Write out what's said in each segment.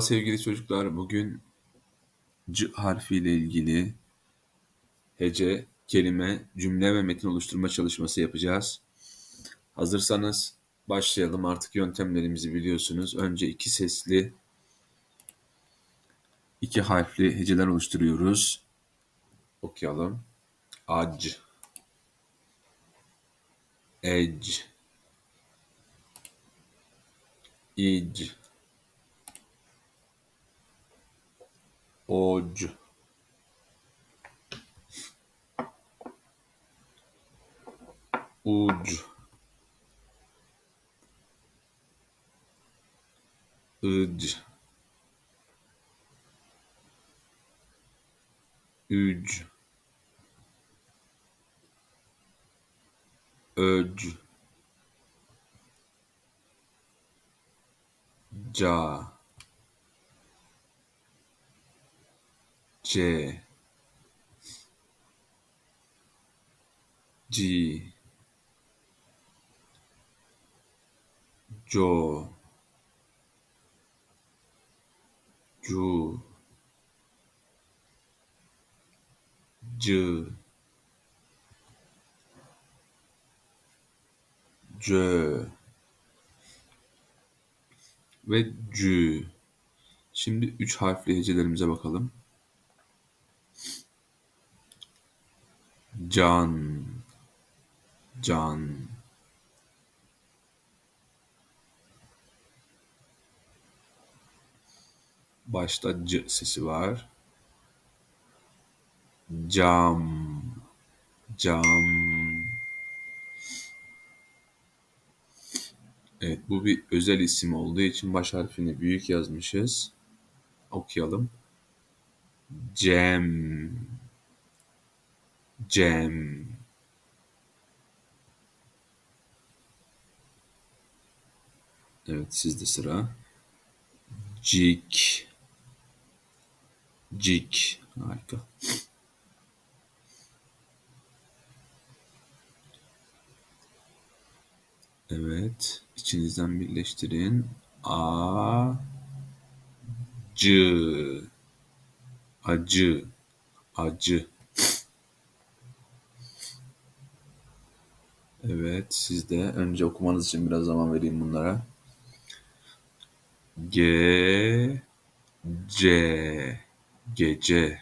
Sevgili çocuklar. Bugün C harfiyle ilgili hece, kelime, cümle ve metin oluşturma çalışması yapacağız. Hazırsanız başlayalım. Artık yöntemlerimizi biliyorsunuz. Önce iki sesli, iki harfli heceler oluşturuyoruz. Okuyalım. Ac, ec, ic, oc, uc, ıc, üc, öc, ca, C G. Jo Ju. C Cö ve Cü. Şimdi üç harfli hecelerimize bakalım. Can, can. Başta c sesi var. Cam, cam. Evet, bu bir özel isim olduğu için baş harfini büyük yazmışız. Okuyalım. Cem, Cem. Evet sizde sıra. Cik. Cik. Harika. Evet. içinizden birleştirin. A. Cı. Acı. Acı. Evet, siz de önce okumanız için biraz zaman vereyim bunlara. G C gece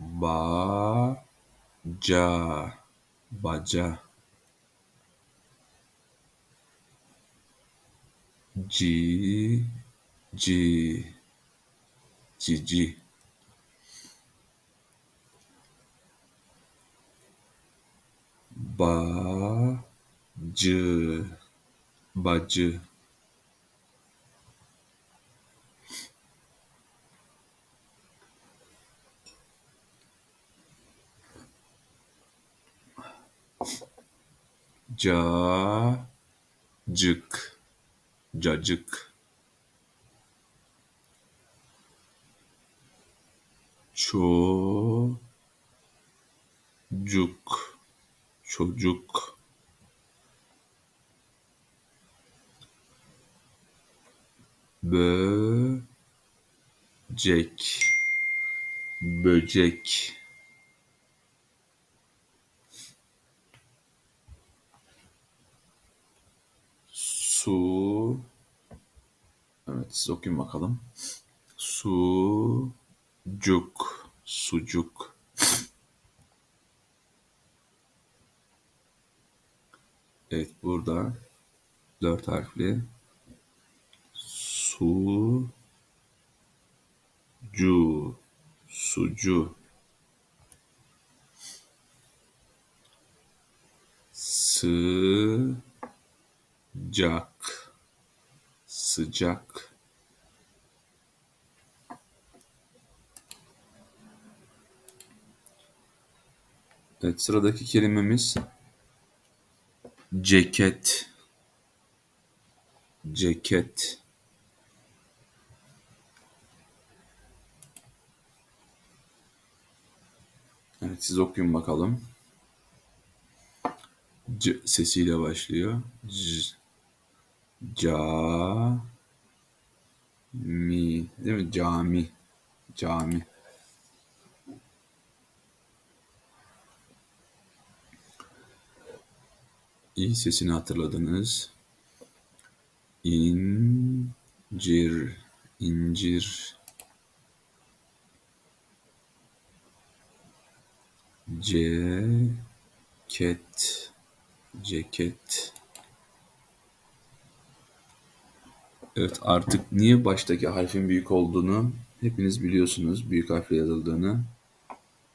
ba ca baca. Ci ci cici bacı. Bacı. Cacık. Cacık. Çocuk çocuk. Böcek. Böcek. Su. Evet siz okuyun bakalım. Sucuk. Sucuk Evet burada dört harfli su cu sucu. Sıcak sıcak. Evet sıradaki kelimemiz ceket ceket Evet siz okuyun bakalım. C sesiyle başlıyor. C, ca, mi, değil mi? Cami, cami. İ sesini hatırladınız. İncir, incir. Ceket, ceket. Evet artık niye baştaki harfin büyük olduğunu hepiniz biliyorsunuz. Büyük harfle yazıldığını.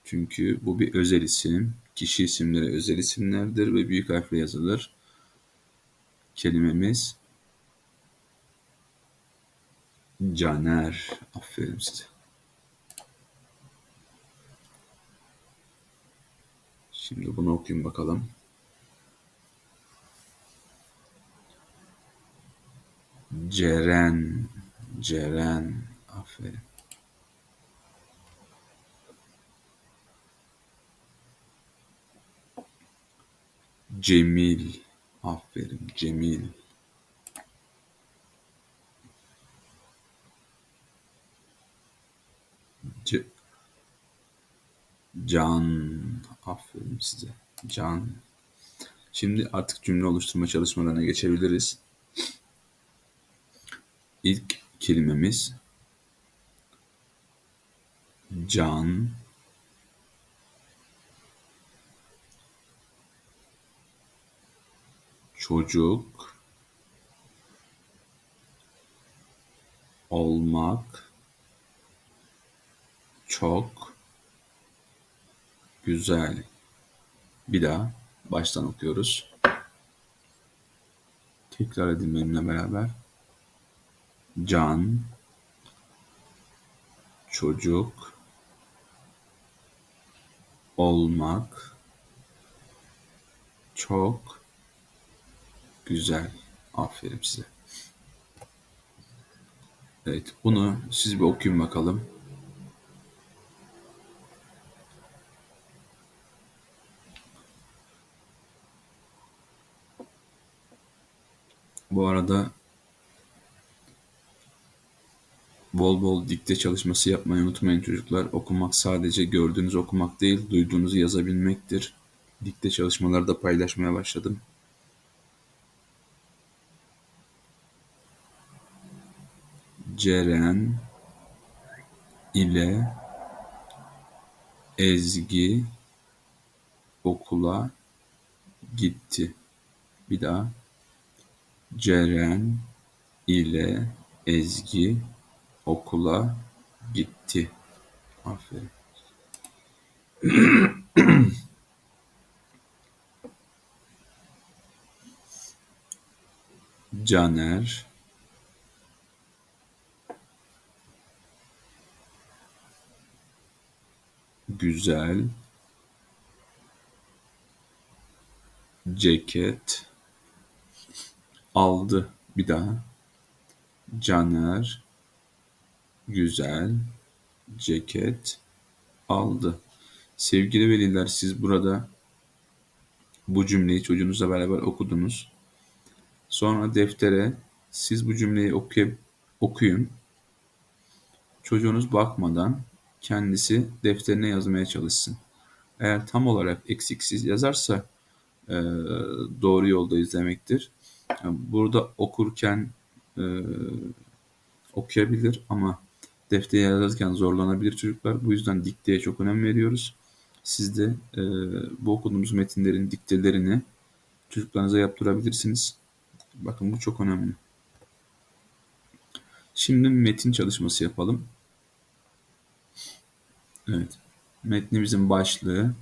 Çünkü bu bir özel isim. Kişi isimleri özel isimlerdir ve büyük harfle yazılır. Kelimemiz Caner. Aferin size. Şimdi bunu okuyun bakalım. Ceren, Ceren. Aferin. Cemil. Aferin. Cemil. C Can. Aferin size. Can. Şimdi artık cümle oluşturma çalışmalarına geçebiliriz. İlk kelimemiz can çocuk olmak çok güzel. Bir daha baştan okuyoruz. Tekrar edin benimle beraber. Can çocuk olmak çok güzel. Aferin size. Evet, bunu siz bir okuyun bakalım. Bu arada bol bol dikte çalışması yapmayı unutmayın çocuklar. Okumak sadece gördüğünüz okumak değil, duyduğunuzu yazabilmektir. Dikte çalışmaları da paylaşmaya başladım. Ceren ile Ezgi okula gitti. Bir daha. Ceren ile Ezgi okula gitti. Aferin. Caner güzel ceket aldı. Bir daha. Caner güzel ceket aldı. Sevgili veliler siz burada bu cümleyi çocuğunuzla beraber okudunuz. Sonra deftere siz bu cümleyi okuyup, okuyun. Çocuğunuz bakmadan kendisi defterine yazmaya çalışsın. Eğer tam olarak eksiksiz yazarsa e, doğru yoldayız demektir. Burada okurken e, okuyabilir ama deftere yazarken zorlanabilir çocuklar. Bu yüzden dikteye çok önem veriyoruz. Siz de e, bu okuduğumuz metinlerin diktelerini çocuklarınıza yaptırabilirsiniz. Bakın bu çok önemli. Şimdi metin çalışması yapalım. Evet. Metnimizin başlığı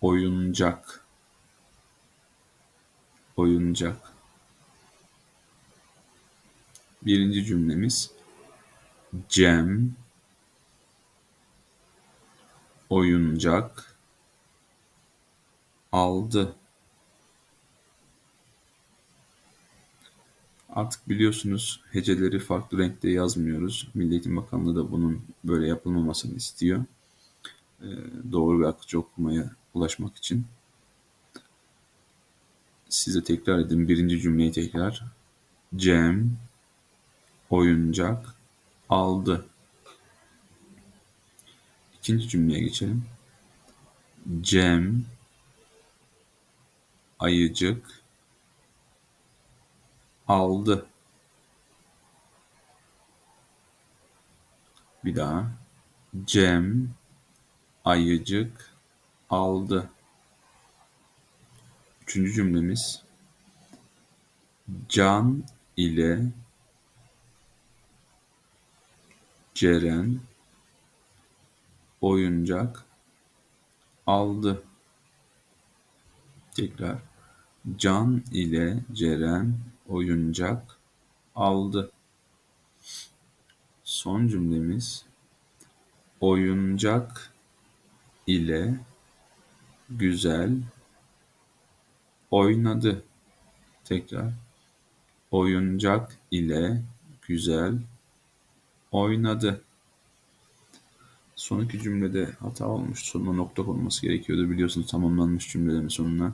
oyuncak. Oyuncak. Birinci cümlemiz Cem oyuncak aldı. Artık biliyorsunuz heceleri farklı renkte yazmıyoruz. Milli Eğitim Bakanlığı da bunun böyle yapılmamasını istiyor. Ee, doğru ve akıcı okumaya ulaşmak için. size tekrar edin. Birinci cümleyi tekrar. Cem oyuncak aldı. İkinci cümleye geçelim. Cem ayıcık aldı. Bir daha. Cem ayıcık aldı. Üçüncü cümlemiz. Can ile Ceren oyuncak aldı. Tekrar. Can ile Ceren oyuncak aldı. Son cümlemiz oyuncak ile güzel oynadı. Tekrar. Oyuncak ile güzel oynadı. Son iki cümlede hata olmuş. Sonuna nokta konması gerekiyordu. Biliyorsunuz tamamlanmış cümlelerin sonuna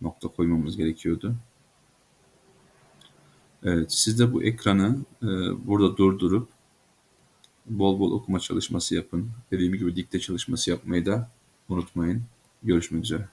nokta koymamız gerekiyordu. Evet, siz de bu ekranı e, burada durdurup bol bol okuma çalışması yapın. Dediğim gibi dikte çalışması yapmayı da unutmayın. Görüşmek üzere.